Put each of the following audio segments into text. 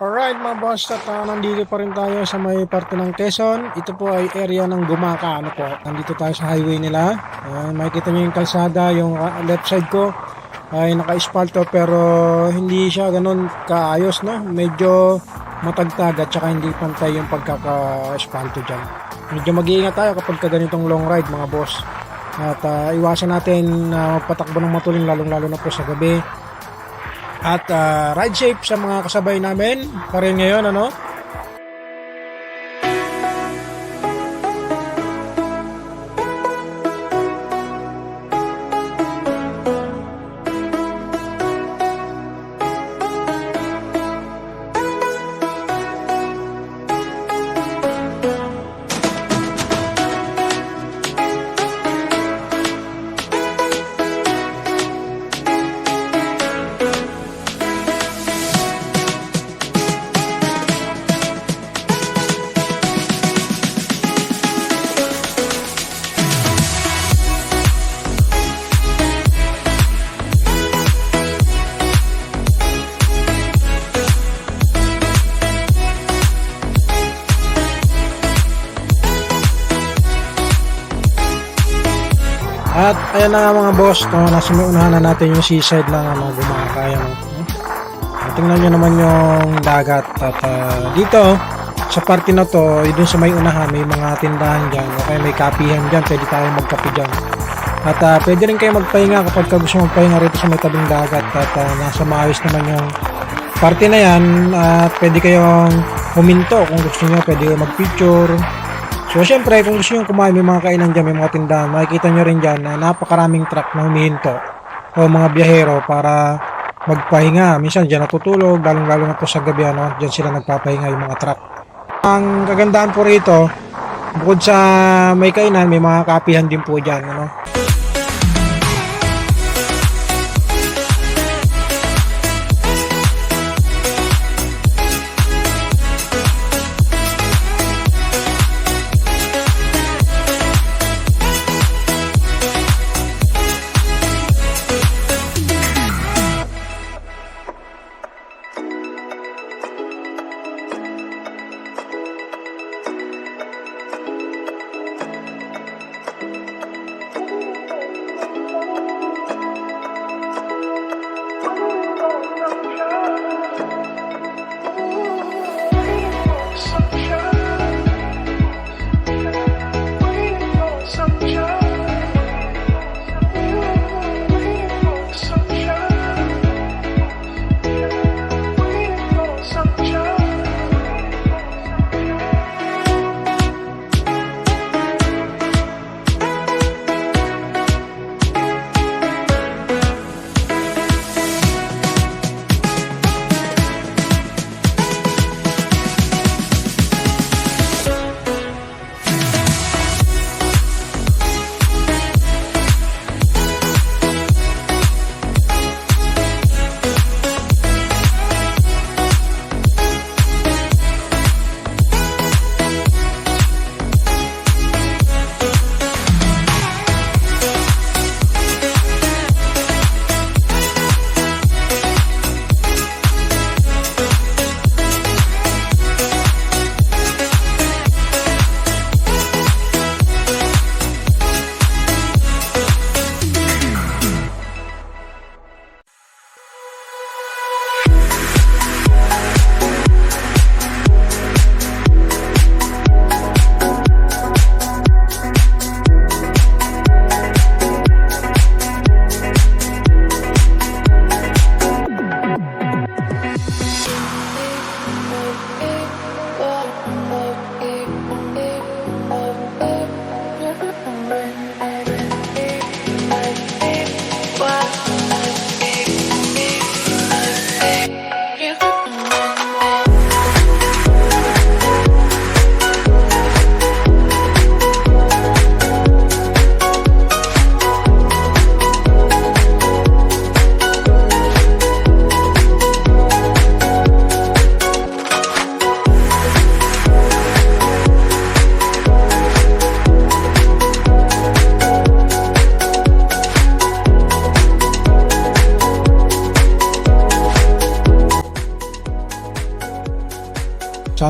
Alright mga boss, at ah, nandito pa rin tayo sa may parte ng Quezon. Ito po ay area ng Gumaka. Ano po, nandito tayo sa highway nila. Ayan, makikita nyo yung kalsada, yung ah, left side ko ay naka-espalto pero hindi siya ganun kaayos no. Medyo matagtag at saka hindi pantay yung pagkaka-espalto dyan. Medyo mag-iingat tayo kapag ka ganitong long ride mga boss. At ah, iwasan natin na magpatakbo ng matuling lalong-lalo na po sa gabi. At ah, ride safe sa mga kasabay namin pa rin ngayon ano. Ayan na nga mga boss, no, nasa unahan na natin yung seaside lang ano, gumakaya. No? At tingnan nyo naman yung dagat. At ah, dito, sa parte na to, yun dun sa may unahan, may mga tindahan dyan. Okay, may kapihan dyan, pwede tayo magkape dyan. At ah, pwede rin kayo magpahinga kapag ka gusto magpahinga rito sa may tabing dagat. At ah, nasa maayos naman yung parte na yan. At pwede kayong huminto kung gusto nyo, pwede mag-picture. So, syempre, kung gusto nyo kumain, may mga kainan dyan, may mga tindahan, makikita nyo rin dyan na napakaraming truck na humihinto o mga biyahero para magpahinga. Minsan dyan natutulog, lalong-lalo na po sa gabi, ano, dyan sila nagpapahinga yung mga truck. Ang kagandahan po rito, bukod sa may kainan, may mga kapihan din po dyan, ano.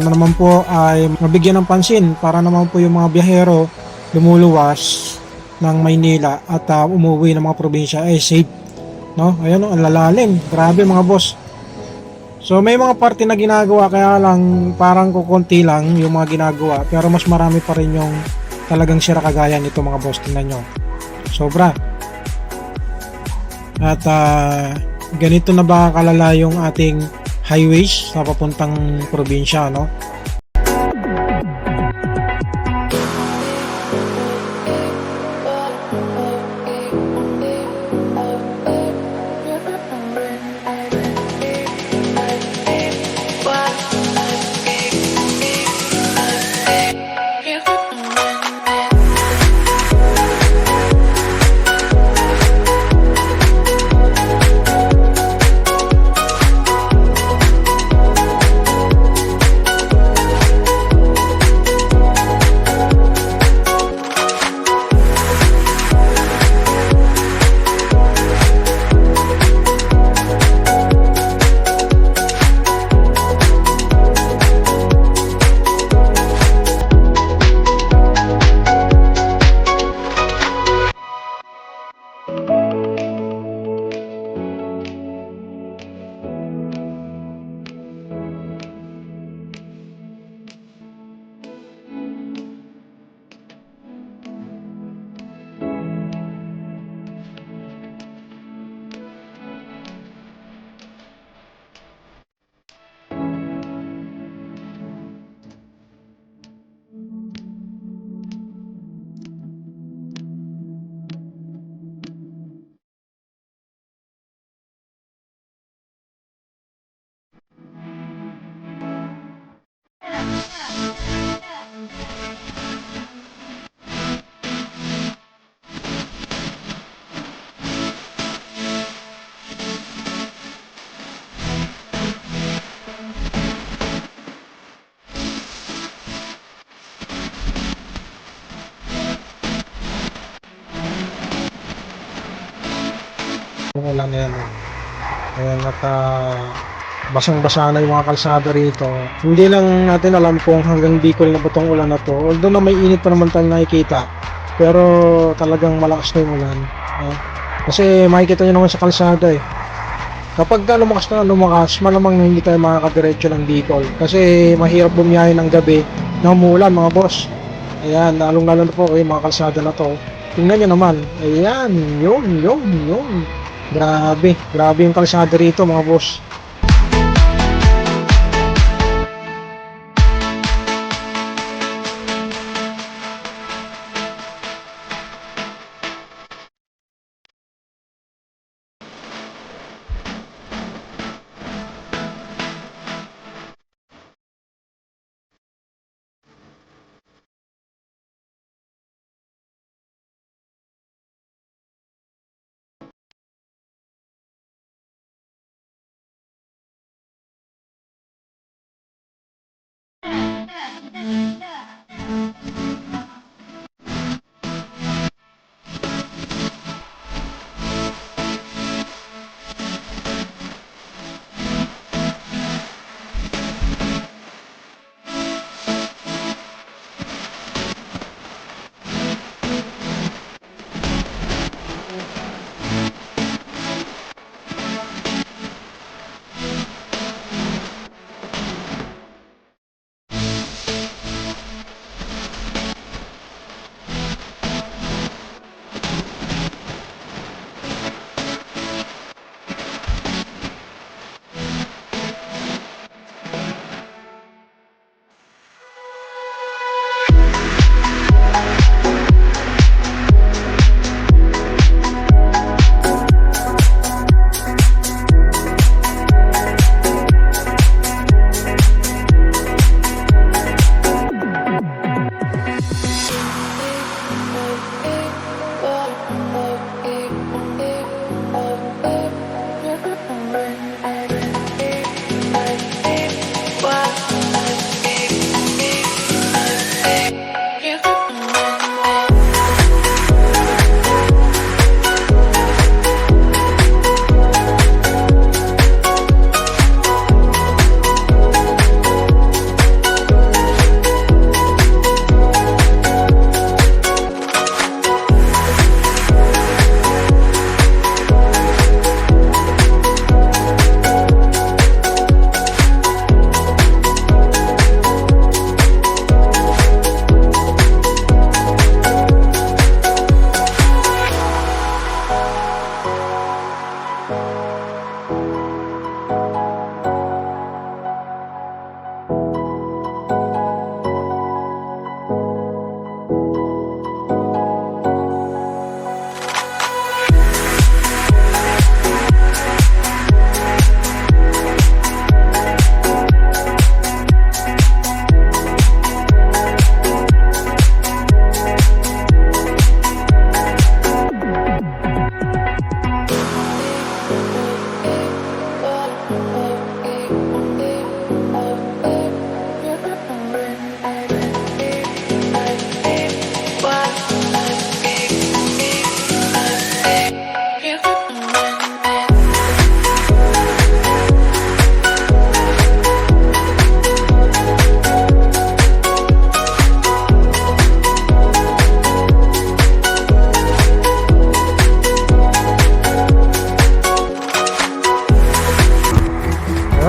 Sana naman po ay mabigyan ng pansin para naman po yung mga biyahero lumuluwas ng Maynila at ah, umuwi ng mga probinsya ay safe. No? Ayan, oh, ang lalalim. Grabe mga boss. So may mga parte na ginagawa kaya lang parang kukunti lang yung mga ginagawa pero mas marami pa rin yung talagang sira kagaya nito mga boss tingnan nyo. Sobra. At ah, ganito na ba kalala yung ating highways sa papuntang probinsya no? Na yan. oh. Ayan, at ah, basang-basa na yung mga kalsada rito. Hindi lang natin alam kung hanggang Bicol na ba itong ulan na to. Although na may init pa naman tayong nakikita. Pero talagang malakas na yung ulan. no? Kasi makikita nyo naman sa kalsada eh. Kapag ka lumakas na lumakas, malamang na hindi tayo makakadiretso ng Bicol. Kasi mahirap bumiyahe ng gabi na umulan mga boss. Ayan, lalong lalo na po yung mga kalsada na to. Tingnan nyo naman. Ayan, yun, yun, yun. Grabe, grabe yung kalsada rito mga boss.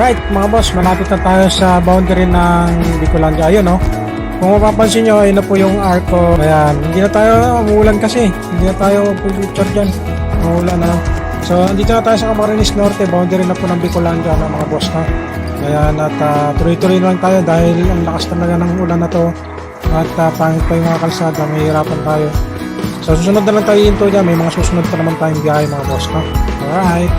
Alright mga boss, malapit na tayo sa boundary ng Bicolandia. Ayun no. Kung mapapansin nyo, ayun na po yung arco. Ayan, hindi na tayo umuulan kasi. Hindi na tayo picture dyan. Umuulan na. So, andito na tayo sa Camarines Norte. Boundary na po ng Bicolandia na mga boss na. Ayan, at ah, tuloy-tuloy lang tayo dahil ang lakas talaga ng ulan na to. At uh, pangit pa yung mga kalsada, mahihirapan tayo. So, susunod na lang tayo into dyan. May mga susunod pa naman tayong biyahe mga boss na. Alright.